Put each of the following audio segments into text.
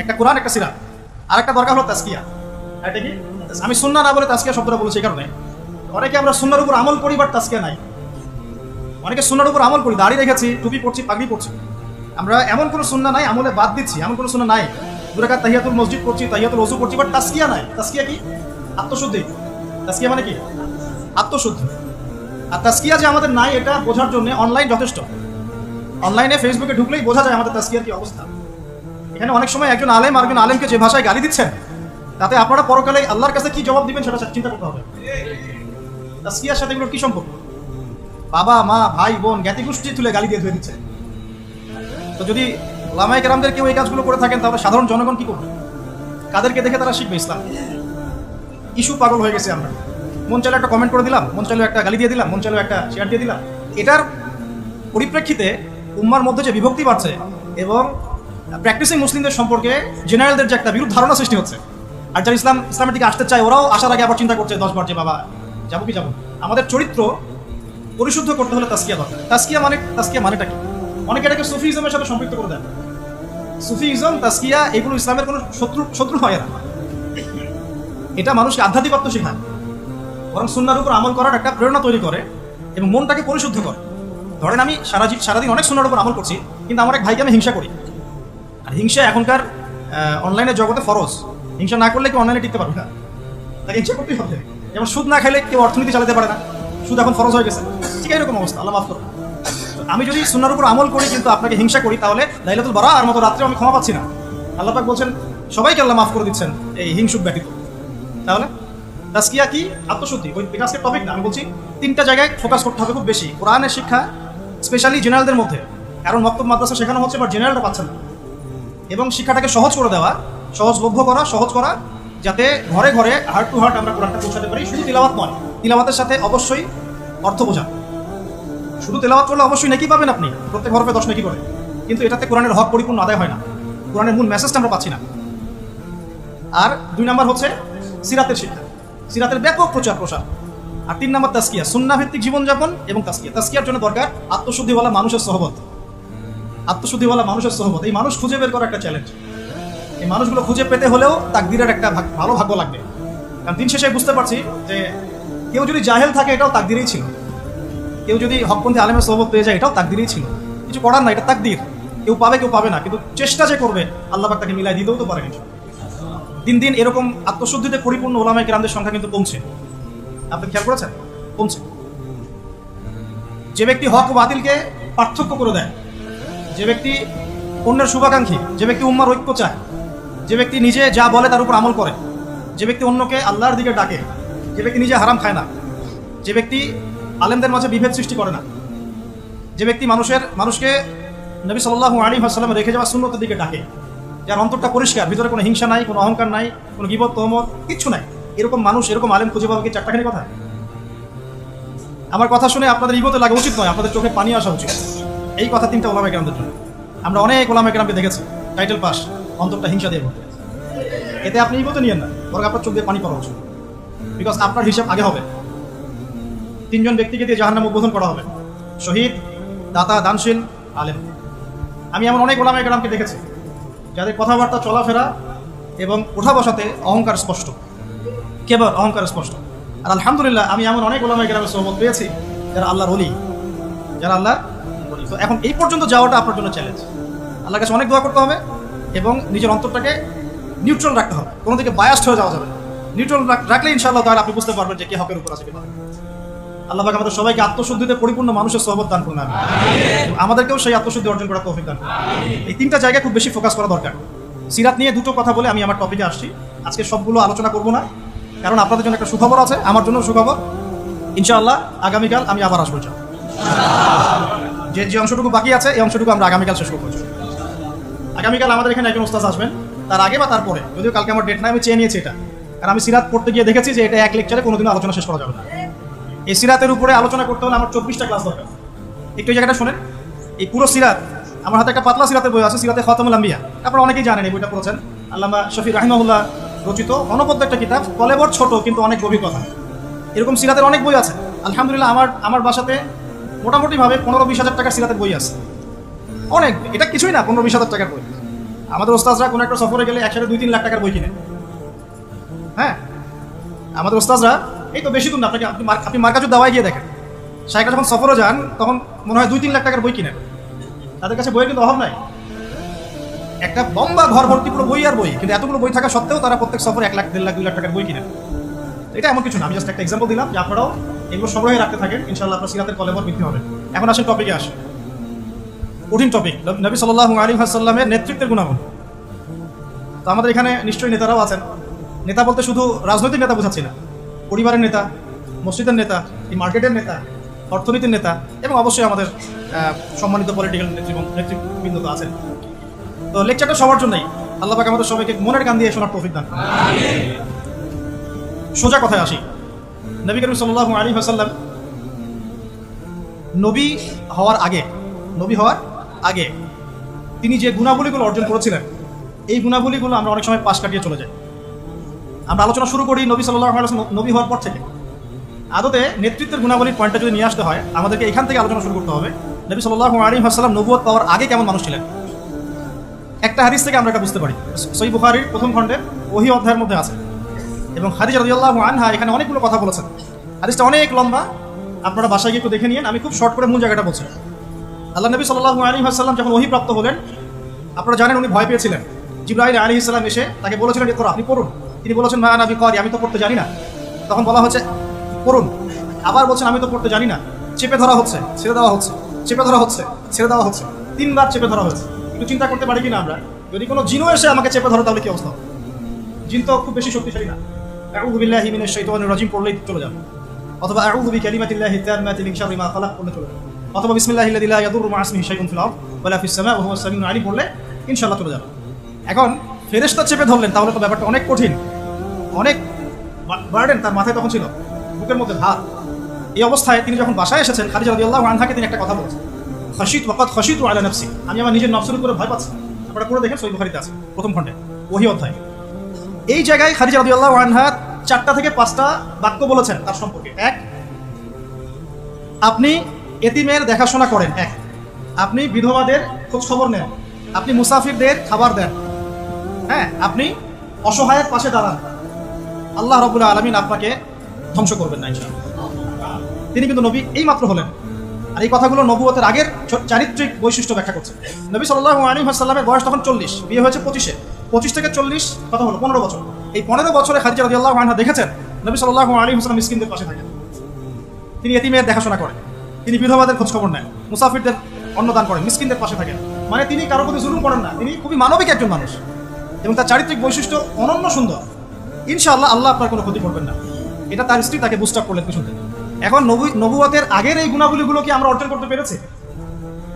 একটা কোরআন, একটা সিরাত আর একটা দরকার হলো তাস্কিয়া এটা কি? আমি সুন্না না বলে তাস্কিয়া শব্দটা বলেছি এই কারণে। অনেকে আমরা সুন্নার উপর আমল করি বাট তাস্কিয়া নাই। অনেকে সুন্নার উপর আমল করি, দাড়ি রেখেছি, টুপি পড়ছি পাগড়ি পড়ছি আমরা এমন কোনো সুন্না নাই, আমলে বাদ দিচ্ছি, এমন কোনো সুন্না নাই। দুরাকাত তাহিয়াতুল মসজিদ পড়ছি, তাহিয়াতুল ওযু করছি বাট তাস্কিয়া নাই। তাস্কিয়া কি? আত্মশুদ্ধি। তাস্কিয়া মানে কি? আত্মশুদ্ধি। আর তাস্কিয়া যে আমাদের নাই, এটা বোঝার জন্য অনলাইন যথেষ্ট। অনলাইনে ফেসবুকে ঢুকলেই বোঝা যায় আমাদের তাস্কিয়ার কি অবস্থা। এখানে অনেক সময় একজন আলেম আর একজন আলেমকে যে ভাষায় গালি দিচ্ছেন, তাতে আপনারা পরকালে আল্লাহর কাছে কি জবাব দিবেন সেটা চিন্তা করতে হবে। তাস্কিয়ার সাথে এগুলোর কি সম্পর্ক? বাবা, মা, ভাই, বোন জ্ঞাতি গোষ্ঠী তুলে গালি দিয়ে ধুয়ে দিচ্ছে তো যদি লামাই কেরামদের কেউ এই কাজগুলো করে থাকেন, তাহলে সাধারণ জনগণ কি করবে? কাদেরকে দেখে তারা শিখবে ইসলাম। ইস্যু পাগল হয়ে গেছে আমরা। মন চাইলে একটা কমেন্ট করে দিলাম, মন চাইলে একটা গালি দিয়ে দিলাম, মন চাইলে একটা শেয়ার দিয়ে দিলাম। এটার পরিপ্রেক্ষিতে উম্মার মধ্যে যে বিভক্তি বাড়ছে এবং প্র্যাকটিসিং মুসলিমদের সম্পর্কে জেনারেলদের যে একটা বিরূপ ধারণা সৃষ্টি হচ্ছে। আর যারা ইসলাম ইসলামের দিকে আসতে চায়, ওরাও আসার আগে আবার চিন্তা করছে, দশ বার যে বাবা, যাব কি যাব? আমাদের চরিত্র পরিশুদ্ধ করতে হলে তাস্কিয়া দরকার। তাস্কিয়া মানে তাস্কিয়া মানেটা কি? অনেকে এটাকে সুফিজমের সাথে সম্পৃক্ত করে দেন। সুফিজম তাস্কিয়া এগুলো ইসলামের কোনো শত্রু শত্রু হয় না। এটা মানুষকে আধ্যাত্মিকত্ব শেখায়। বরং সুন্নার উপর আমল করার একটা প্রেরণা তৈরি করে এবং মনটাকে পরিশুদ্ধ করে। ধরেন আমি সারা সারাদিন অনেক সুন্নার উপর আমল করছি, কিন্তু আমার এক ভাইকে আমি হিংসা করি। আর হিংসা এখনকার অনলাইনে জগতে ফরজ। হিংসা না করলে কেউ অনলাইনে টিকতে পারবে না। তাকে হিংসা করতেই হবে। যেমন সুদ না খেলে কেউ অর্থনীতি চালাতে পারে না। সুদ এখন ফরজ হয়ে গেছে। ঠিক এরকম অবস্থা, আল্লাহ মাফ করো আমি যদি সুন্নার উপর আমল করি কিন্তু আপনাকে হিংসা করি, তাহলে লাইলাতুল বারা আর মতো রাত্রে আমি ক্ষমা পাচ্ছি না। আল্লাহ পাক বলছেন, সবাইকে আল্লাহ মাফ করে দিচ্ছেন এই হিংসুক ব্যতীত। তাহলে তাস্কিয়া কি? আত্মশুদ্ধি। ওই আজকের টপিক না। আমি বলছি, তিনটা জায়গায় ফোকাস করতে হবে খুব বেশি। কোরআনের শিক্ষা স্পেশালি জেনারেলদের মধ্যে। কারণ মক্তব মাদ্রাসা শেখানো হচ্ছে বাট জেনারেলটা পাচ্ছেন না। এবং শিক্ষাটাকে সহজ করে দেওয়া সহজলভ্য করা, সহজ করা, যাতে ঘরে ঘরে হার্ট টু হার্ট আমরা কোরআনটা পৌঁছাতে পারি। শুধু তিলাওয়াত নয়, তিলাওয়াতের সাথে অবশ্যই অর্থ বোঝা। শুধু তেলাওয়াত করলে অবশ্যই নাকি পাবেন আপনি। প্রত্যেক হরফে দশ নেকি করে কিন্তু এটাতে কোরআনের হক পরিপূর্ণ আদায় হয় না। কোরআনের মূল মেসেজটা আমরা পাচ্ছি না। আর দুই নাম্বার হচ্ছে সিরাতের শিক্ষা। সিরাতের ব্যাপক প্রচার প্রসার। আর তিন নাম্বার তাস্কিয়া সুন্না ভিত্তিক জীবনযাপন এবং তাস্কিয়া তাস্কিয়ার জন্য দরকার আত্মশুদ্ধিওয়ালা মানুষের সহবত। আত্মশুদ্ধিওয়ালা মানুষের সহবত এই মানুষ খুঁজে বের করা একটা চ্যালেঞ্জ এই মানুষগুলো খুঁজে পেতে হলেও তাকদিরের একটা ভালো ভাগ্য লাগবে। কারণ দিন শেষে বুঝতে পারছি যে কেউ যদি জাহেল থাকে, এটাও তাকদিরেই ছিল। কেউ যদি হকপন্থী আলেমের সহবত পেয়ে যায়, এটাও তাকদিরেই ছিল। কিছু করার না এটা তাকদির। কেউ পাবে কেউ পাবে না। কিন্তু চেষ্টা যে করবে, আল্লাহ তাকে মিলাই দিতেও তো পারে কিছু। দিন দিন এরকম আত্মশুদ্ধিতে পরিপূর্ণ ওলামায় গ্রামদের সংখ্যা কিন্তু কমছে। আপনি খেয়াল করেছেন? কমছে। যে ব্যক্তি হক বাতিলকে পার্থক্য করে দেয় যে ব্যক্তি অন্যের শুভাকাঙ্ক্ষী, যে ব্যক্তি উম্মার ঐক্য চায়, যে ব্যক্তি নিজে যা বলে তার উপর আমল করে, যে ব্যক্তি অন্যকে আল্লাহর দিকে ডাকে, যে ব্যক্তি নিজে হারাম খায় না, যে ব্যক্তি আলেমদের মাঝে বিভেদ সৃষ্টি করে না, যে ব্যক্তি মানুষের, মানুষকে নবী সাল্লাহ আলী হাসালাম রেখে যাওয়া শূন্যতের দিকে ডাকে, যার অন্তরটা পরিষ্কার, ভিতরে কোনো হিংসা নাই, কোনো অহংকার নাই, কোনো গিবত, তহমত, কিচ্ছু নাই। এরকম মানুষ, এরকম আলেম খুঁজে পাবে কি চারটাখানি কথা? আমার কথা শুনে আপনাদের ইগোতে লাগা উচিত নয়, আপনাদের চোখে পানি আসা উচিত। এই কথা তিনটা ওলামা গ্রামদের জন্য। আমরা অনেক ওলামা গ্রামকে দেখেছি টাইটেল পাস অন্তরটা হিংসা দিয়ে। এতে আপনি এই মতো নিয়েন না, বরং আপনার চোখ দিয়ে পানি পড়া উচিত। বিকজ আপনার হিসাব আগে হবে। তিনজন ব্যক্তিকে দিয়ে জাহান্নাম উদ্বোধন করা হবে। শহীদ, দাতা, দানশীল, আলেম। আমি এমন অনেক ওলামা গ্রামকে দেখেছি, যাদের কথাবার্তা চলাফেরা এবং ওঠা বসাতে অহংকার স্পষ্ট। কেবল অহংকার স্পষ্ট। আর আলহামদুলিল্লাহ, আমি এমন অনেক ওলামাই গ্রামের সহমত পেয়েছি, যারা আল্লাহর অলি যারা আল্লাহ তো এখন এই পর্যন্ত যাওয়াটা আপনার জন্য চ্যালেঞ্জ আল্লাহর কাছে অনেক দোয়া করতে হবে এবং নিজের অন্তরটাকে নিউট্রাল রাখতে হবে। কোনো দিকে বায়াস্ট হয়ে যাওয়া যাবে নিউট্রাল রাখলে ইনশাআল্লাহ তাহলে আপনি বুঝতে পারবেন যে কে হকের উপর আছে কিনা আল্লাহ পাক আমাদের সবাইকে আত্মশুদ্ধিতে পরিপূর্ণ মানুষের সহবত দান করুন। আমাদেরকেও সেই আত্মশুদ্ধি অর্জন করার তৌফিক দান। এই তিনটা জায়গায় খুব বেশি ফোকাস করা দরকার। সিরাত নিয়ে দুটো কথা বলে আমি আমার টপিকে আসছি। আজকে সবগুলো আলোচনা করব না, কারণ আপনাদের জন্য একটা সুখবর আছে, আমার জন্য সুখবর। ইনশাআল্লাহ আগামীকাল আমি আবার আসব। যে যে অংশটুকু বাকি আছে, এই অংশটুকু আমরা আগামীকাল শেষ করব। আগামীকাল আমাদের এখানে একজন ওস্তাদ আসবেন। তার আগে বা তারপরে যদিও কালকে আমার ডেট নাই, আমি চেয়ে নিয়েছি এটা। কারণ আমি সিরাত পড়তে গিয়ে দেখেছি যে এটা এক লেকচারে কোনোদিনও আলোচনা শেষ করা যাবে না। এই সিরাতের উপরে আলোচনা করতে হলে আমার চব্বিশটা ক্লাস দরকার। একটু জায়গাটা শোনেন। এই পুরো সিরাত, আমার হাতে একটা পাতলা সিরাতের বই আছে, সিরাতে খতমুল আম্বিয়া। আপনারা অনেকেই জানেন এই বইটা পড়েছেন। আল্লামা শফি রাহিমাহুল্লাহ রচিত, অনবদ্য একটা কিতাব, কলেবর ছোট কিন্তু অনেক গভীর কথা। এরকম সিরাতের অনেক বই আছে। আলহামদুলিল্লাহ, আমার আমার বাসাতে মোটামুটিভাবে পনেরো বিশ হাজার টাকার সিরাতের বই আছে। অনেক, এটা কিছুই না, পনেরো বিশ হাজার টাকার বই। আমাদের ওস্তাজরা কোনো একটা সফরে গেলে একসাথে দুই তিন লাখ টাকার বই কিনে। হ্যাঁ আমাদের ওস্তাজরা এই তো বেশি দূর না, আপনাকে আপনি মার- আপনি মার্কাজুর দাওয়ায় গিয়ে দেখেন। সাইকেল যখন সফরে যান, তখন মনে হয় দুই তিন লাখ টাকার বই কিনেন। তাদের কাছে বইয়ের কিন্তু অভাব নাই। একটা লম্বা ঘর ভর্তি পুরো বই আর বই, কিন্তু এতগুলো বই থাকা সত্ত্বেও তারা প্রত্যেক সফরে এক লাখ, দেড় লাখ, দুই লাখ টাকার বই কিনেন। এটা এমন কিছু না, আমি জাস্ট একটা এক্সাম্পল দিলাম যে আপনারাও এগুলো সংগ্রহে রাখতে থাকেন। ইনশাল্লাহ আপনার সিরাতের কলেবর বৃদ্ধি হবে। এখন আসেন টপিকে আসে কঠিন টপিক নবী সাল্লাহ আলী হাসাল্লামের নেতৃত্বের গুণাগুণ। তো আমাদের এখানে নিশ্চয়ই নেতারাও আছেন। নেতা বলতে শুধু রাজনৈতিক নেতা বোঝাচ্ছি না। পরিবারের নেতা, মসজিদের নেতা, এই মার্কেটের নেতা, অর্থনীতির নেতা এবং অবশ্যই আমাদের সম্মানিত পলিটিক্যাল নেতৃবৃন্দ তো আছেন। তো লেকচারটা সবার জন্যই আল্লাহ পাক আমাদের সবাইকে মনের গান দিয়ে শোনার তৌফিক দান সোজা কথায় আসি। নবী করিম সাল্লাহ আলী হাসাল্লাম নবী হওয়ার আগে, নবী হওয়ার আগে তিনি যে গুণাবলীগুলো অর্জন করেছিলেন, এই গুণাবলীগুলো আমরা অনেক সময় পাশ কাটিয়ে চলে যাই। আমরা আলোচনা শুরু করি নবী সাল্লাহ নবী হওয়ার পর থেকে। আদতে নেতৃত্বের গুণাবলীর পয়েন্টটা যদি নিয়ে আসতে হয়, আমাদেরকে এখান থেকে আলোচনা শুরু করতে হবে, নবী সাল্লাহ আলী হাসাল্লাম নবুয়ত পাওয়ার আগে কেমন মানুষ ছিলেন? একটা হাদিস থেকে আমরা এটা বুঝতে পারি। সই বুখারির প্রথম খণ্ডে ওহি অধ্যায়ের মধ্যে আছে। এবং হাদিস রাদিয়াল্লাহু আনহা এখানে অনেকগুলো কথা বলেছেন। হাদিসটা অনেক লম্বা, আপনারা বাসায় গিয়ে একটু দেখে নিন, আমি খুব শর্ট করে মূল জায়গাটা বলছি। আল্লাহ নবী সাল্লাল্লাহু আলাইহি ওয়াসাল্লাম যখন ওহি প্রাপ্ত হলেন, আপনারা জানেন উনি ভয় পেয়েছিলেন। জিব্রাইল আলাইহিস সালাম এসে তাকে বলেছিলেন যে আপনি পড়ুন। তিনি বলেছেন, মা নবী করি আমি তো পড়তে জানি না। তখন বলা হচ্ছে, পড়ুন। আবার বলছেন, আমি তো পড়তে জানি না। চেপে ধরা হচ্ছে, ছেড়ে দেওয়া হচ্ছে, চেপে ধরা হচ্ছে, ছেড়ে দেওয়া হচ্ছে, তিনবার চেপে ধরা হয়েছে। একটু চিন্তা করতে পারি কিনা আমরা? যদি কোনো জিনও এসে আমাকে চেপে ধরে, তাহলে কি অবস্থা? জিন তো খুব বেশি শক্তিশালী না। আউযু বিল্লাহি মিনাশ শাইতানির রাজিম পড়লেই চলে যাবে। অথবা আউযু বিকালিমাতিল্লাহি তাম্মাতি মিন শাররি অথবা বিসমিল্লাহিল্লাযী লা ইয়াদুররু মা ইসমিহি শাইউন ফিল আরদ চলে যাবে। এখন ফেরেশতা চেপে ধরলেন, তাহলে তো ব্যাপারটা অনেক কঠিন। অনেক বার্ডেন তার মাথায় তখন ছিল, বুকের মধ্যে ভার। এই অবস্থায় তিনি যখন বাসায় এসেছেন খালিজা রাদিয়াল্লাহু আনহাকে তিনি একটা কথা বলেছেন। খাশিত ওয়াকাদ খাশিতু আলা নাফসি। আমি আমার নিজের নফসের উপরে ভয় পাচ্ছি আপনারা করে দেখেন সহিহ বুখারীতে আছে, প্রথম খণ্ডে, ওহি অধ্যায়। এই জায়গায় খাদিজা রাদিয়াল্লাহু আনহা চারটা থেকে পাঁচটা বাক্য বলেছেন তার সম্পর্কে। এক, আপনি এতিমের দেখাশোনা করেন। এক, আপনি বিধবাদের খোঁজ খবর নেন। আপনি মুসাফিরদের খাবার দেন। হ্যাঁ আপনি অসহায়ের পাশে দাঁড়ান। আল্লাহ রবুল্লা আলমিন আপনাকে ধ্বংস করবেন না তিনি কিন্তু নবী এই মাত্র হলেন। আর এই কথাগুলো নবুয়তের আগের চারিত্রিক বৈশিষ্ট্য ব্যাখ্যা করছে নবী সাল্লাহ আলী সাল্লামের বয়স তখন চল্লিশ, বিয়ে হয়েছে পঁচিশে। পঁচিশ থেকে চল্লিশ কত হলো পনেরো বছর। এই পনেরো বছরে খাদিজা রাজি আল্লাহ আনহা দেখেছেন? নবী সাল্লাহ আলী হাসলাম মিসকিনদের পাশে থাকেন। তিনি এতিমের দেখাশোনা করেন। তিনি বিধবাদের খোঁজখবর নেন, মুসাফিরদের অন্নদান করেন, মিসকিনদের পাশে থাকেন। মানে তিনি কারও প্রতি জুলুম করেন না, তিনি খুবই মানবিক একজন মানুষ। এবং তার চারিত্রিক বৈশিষ্ট্য অনন্য সুন্দর। ইনশাআল্লাহ আল্লাহ আপনার কোনো ক্ষতি করবেন না। এটা তার স্ত্রী তাকে বুস্ট আপ করলেন থেকে। এখন নবু, নবুয়তের আগের এই গুণাবলীগুলো কি আমরা অর্জন করতে পেরেছি?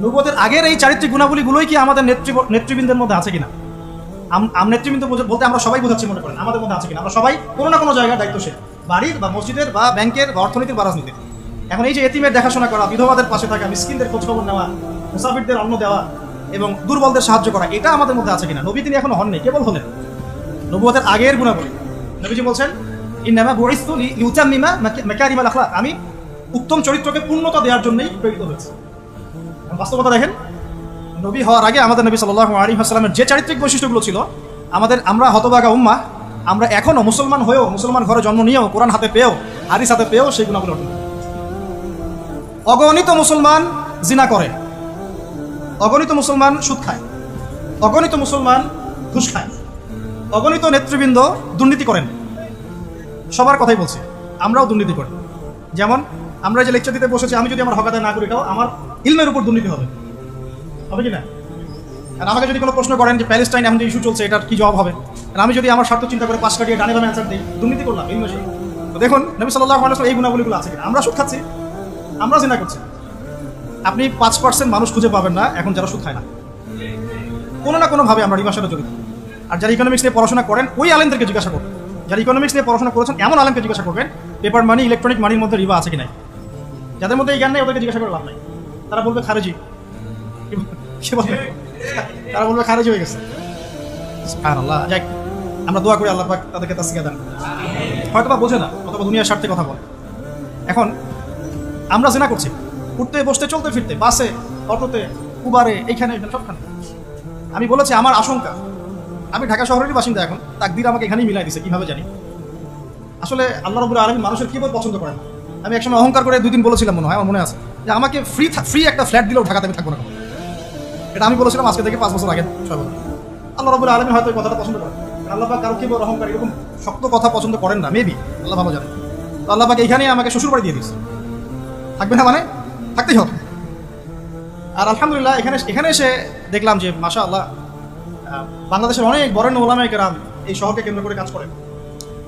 নবুয়তের আগের এই চারিত্রিক গুণাবলীগুলোই কি আমাদের নেতৃ নেতৃবৃন্দের মধ্যে আছে কিনা? আম- আম নেতৃবৃন্দ বলতে আমরা সবাই বোঝাচ্ছি মনে করেন, আমাদের মধ্যে আছে কিনা। আমরা সবাই কোনো না কোনো জায়গায় দায়িত্বশীল। বাড়ির বা মসজিদের বা ব্যাংকের বা অর্থনীতির বা রাজনীতির। এখন এই যে এতিমের দেখাশোনা করা, বিধবাদের পাশে থাকা, মিসকিনদের খোঁজখবর নেওয়া, মুসাফিরদের অন্ন দেওয়া এবং দুর্বলদের সাহায্য করা, এটা আমাদের মধ্যে আছে কিনা? নবী তিনি এখনও হননি, কেবল হলেন। নবুয়তের আগের গুণাবলী। নবীজি বলছেন, ইন্নামা বুইস্তু লিউতাম্মিমা মাকারিমাল আখলাক। আমি উত্তম চরিত্রকে পূর্ণতা দেওয়ার জন্যই প্রেরিত হয়েছে। বাস্তবতা দেখেন নবী হওয়ার আগে আমাদের নবী সাল্লাল্লাহু আলাইহি ওয়াসাল্লামের যে চারিত্রিক বৈশিষ্ট্যগুলো ছিল, আমাদের আমরা হতবাগা উম্মা, আমরা এখনও মুসলমান হয়েও, মুসলমান ঘরে জন্ম নিয়েও, কোরআন হাতে পেয়েও, হাদিস হাতে পেয়েও সেই গুণাগুলো অগণিত মুসলমান জিনা করে, অগণিত মুসলমান সুদ খায়, অগণিত মুসলমান ঘুষ খায়, অগণিত নেতৃবৃন্দ দুর্নীতি করেন। সবার কথাই বলছি, আমরাও দুর্নীতি করি। যেমন, আমরা যে লেকচার দিতে বসেছি, আমি যদি আমার হকাদায় না করি, এটাও আমার ইলমের উপর দুর্নীতি হবে। হবে কি না? আর আমাকে যদি কোনো প্রশ্ন করেন যে প্যালেস্টাইন এখন যে ইস্যু চলছে, এটার কি জবাব হবে? আর আমি যদি আমার স্বার্থ চিন্তা করে পাশ কাটিয়ে ডানে বামে অ্যান্সার দিই, দুর্নীতি করলাম এই বিষয়ে তো দেখুন, নবী সাল্লাহ আলাইহি এই গুণাবলীগুলো আছে কিনা? আমরা সুদ খাচ্ছি, আমরা জিনা করছি। আপনি পাঁচ পার্সেন্ট মানুষ খুঁজে পাবেন না, এখন যারা সুদ খায় না। কোনো না কোনোভাবে আমরা রিবার সাথে জড়িত। আর যারা ইকোনমিক্স নিয়ে পড়াশোনা করেন, ওই আলেমদেরকে জিজ্ঞাসা করবেন যারা ইকোনমিক্স নিয়ে পড়াশোনা করেছেন, এমন আলেমকে জিজ্ঞাসা করবেন পেপার মানি ইলেকট্রনিক মানির মধ্যে রিবা আছে কি নাই? যাদের মধ্যে এই জ্ঞান নেই, ওদেরকে জিজ্ঞাসা করে লাভ নাই। তারা বলবে, খারেজি কি বলবে তারা বলবে খারেজি হয়ে গেছে। আল্লাহ যাই আমরা দোয়া করি আল্লাহ পাক তাদেরকে তাসিকা দেন হয়তো বা বোঝে না, অথবা দুনিয়ার স্বার্থে কথা বলে। এখন, আমরা জেনা করছি, উঠতে, বসতে, চলতে, ফিরতে, বাসে, অটোতে, উবারে, এইখানে সবখানে। আমি বলেছি, আমার আশঙ্কা, আমি ঢাকা শহরেরই বাসিন্দা এখন, তাকদির আমাকে এখানেই মিলাই দিছে, কীভাবে জানি। আসলে আল্লাহ রবুল আলমী মানুষের কি পছন্দ করে না। আমি একসময় অহংকার করে দুই দিন বলেছিলাম মনে হয়, আমার মনে আছে, যে আমাকে ফ্রি ফ্রি একটা ফ্ল্যাট দিলেও ঢাকাতে আমি থাকব না। এটা আমি বলেছিলাম আজকে থেকে পাঁচ বছর আগে, ছয় বছর। আল্লাহ রবুল আলমী হয়তো কথাটা পছন্দ করেন। আল্লাহ পাক কারও কি বড় অহংকার, এরকম শক্ত কথা পছন্দ করেন না মেবি আল্লাহ ভালো জানেন। তো আল্লাহ পাক এখানেই আমাকে শ্বশুর বাড়ি দিয়ে দিয়েছে। থাকবে না মানে? থাকতেই হবে। আর আলহামদুলিল্লাহ, এখানে এখানে এসে দেখলাম যে মাশা আল্লাহ বাংলাদেশের অনেক বরেণ্য ওলামায় কেরাম এই শহরকে কেন্দ্র করে কাজ করেন।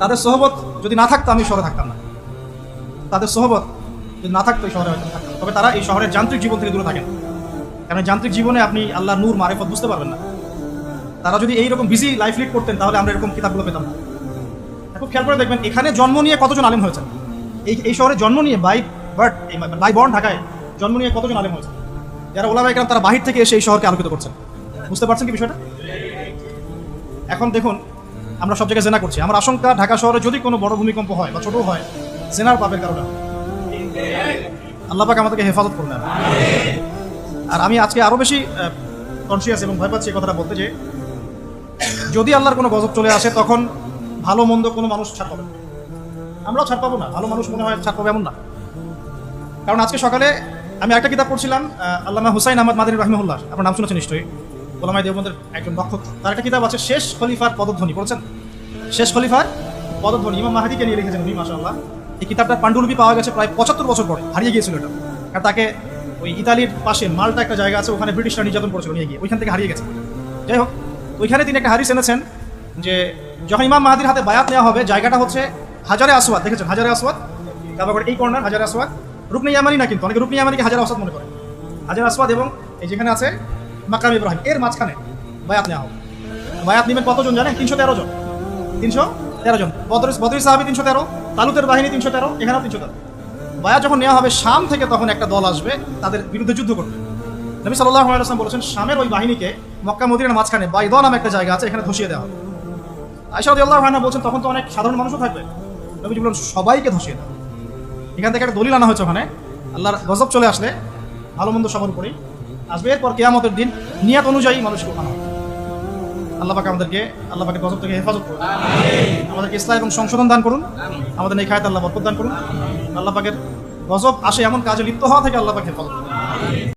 তাদের সহবত যদি না থাকতো, আমি শহরে থাকতাম না। তাদের সহবত যদি না থাকতো, এই শহরে হয়তো থাকতাম তবে তারা এই শহরের যান্ত্রিক জীবন থেকে দূরে থাকেন। কারণ যান্ত্রিক জীবনে আপনি আল্লাহ নূর, মারেফত বুঝতে পারবেন না। তারা যদি এইরকম বিজি লাইফ লিড করতেন, তাহলে আমরা এরকম কিতাবগুলো পেতাম না। খুব খেয়াল করে দেখবেন, এখানে জন্ম নিয়ে কতজন আলেম হয়েছেন? এই এই শহরে জন্ম নিয়ে বাই বার্থ বাই বর্ন ঢাকায় জন্ম নিয়ে কতজন আলেম হয়েছে যারা ওলামা একরাম তারা বাহির থেকে এসে এই শহরকে আলোকিত করছেন। বুঝতে পারছেন কি বিষয়টা? এখন দেখুন, আমরা সব জায়গায় জেনা করছি। আমার আশঙ্কা, ঢাকা শহরে যদি কোনো বড় ভূমিকম্প হয় বা ছোট হয়, জেনার পাপের কারণে। আল্লাহ পাক আমাদেরকে হেফাজত করলেন আর আমি আজকে আরও বেশি কনসিয়াস এবং ভয় পাচ্ছি এই কথাটা বলতে যে, যদি আল্লাহর কোনো গজব চলে আসে, তখন ভালো মন্দ কোনো মানুষ ছাড় পাবে। আমরাও ছাড় পাবো না, ভালো মানুষ মনে হয় ছাড় পাবে এমন না। কারণ আজকে সকালে আমি একটা কিতাব পড়ছিলাম আল্লামা হুসাইন আহমদ মাদিনী রহমুল্লাহ আপনার নাম শুনেছেন নিশ্চয়ই ওলামাই দেবন্দের একজন নক্ষত্র তার একটা কিতাব আছে, শেষ খলিফার পদধ্বনি, পড়ছেন? শেষ খলিফার পদধ্বনি, ইমাম মাহাদিকে নিয়ে লিখেছেন উনি মাসা আল্লাহ এই কিতাবটার পাণ্ডুলিপি পাওয়া গেছে প্রায় পঁচাত্তর বছর পরে, হারিয়ে গিয়েছিল এটা। আর তাকে ওই ইতালির পাশে মাল্টা একটা জায়গা আছে, ওখানে ব্রিটিশরা নির্যাতন করেছিল, নিয়ে গিয়ে। ওইখান থেকে হারিয়ে গেছে। যাই হোক, ওইখানে তিনি একটা হারিস এনেছেন যে, যখন ইমাম মাহাদির হাতে বায়াত নেওয়া হবে, জায়গাটা হচ্ছে হাজারে আসওয়াদ, দেখেছেন? হাজারে আসওয়াদ, তারপর এই কর্নার, হাজারে আসওয়াদ। রুকনি ইয়ামানি না কিন্তু, অনেকে রুকনি ইয়ামানিকে হাজার আসওয়াদ মনে করে। হাজার আসওয়াদ এবং এই যেখানে আছে মাকাম ইব্রাহিম, এর মাঝখানে বায়াত নেওয়া হবে। বায়াত নেবেন কতজন জানেন? তিনশো তেরো জন। তিনশো তেরো জন। বদর বদরি সাহাবি তিনশো তেরো, তালুতের বাহিনী তিনশো তেরো, এখানেও তিনশো তেরো। বায়াত যখন নেওয়া হবে শাম থেকে তখন একটা দল আসবে তাদের বিরুদ্ধে যুদ্ধ করবে। নবী সাল্লাহ আলাইসলাম বলেছেন শামের ওই বাহিনীকে মক্কা মদিনার মাঝখানে বাইদ নামে একটা জায়গা আছে এখানে ধসিয়ে দেওয়া হবে। আয়সা আল্লাহ রাহনা বলছেন তখন তো অনেক সাধারণ মানুষও থাকবে। নবীজি বলেন সবাইকে ধসিয়ে দাও। এখান থেকে একটা দলিল আনা হয়েছে ওখানে। আল্লাহর গজব চলে আসলে ভালো মন্দ সবার উপরেই আসবে। এরপর কেয়ামতের দিন নিয়াত অনুযায়ী মানুষকে ওখানে হবে। আল্লাহ পাক আমাদেরকে আল্লাহ পাকের গজব থেকে হেফাজত করুন। আমাদেরকে ইসলাম এবং সংশোধন দান করুন। আমাদের এই খায়ত আল্লাহ বরকত দান করুন। আল্লাহ পাকের গজব আসে এমন কাজে লিপ্ত হওয়া থেকে আল্লাহ পাখের করুন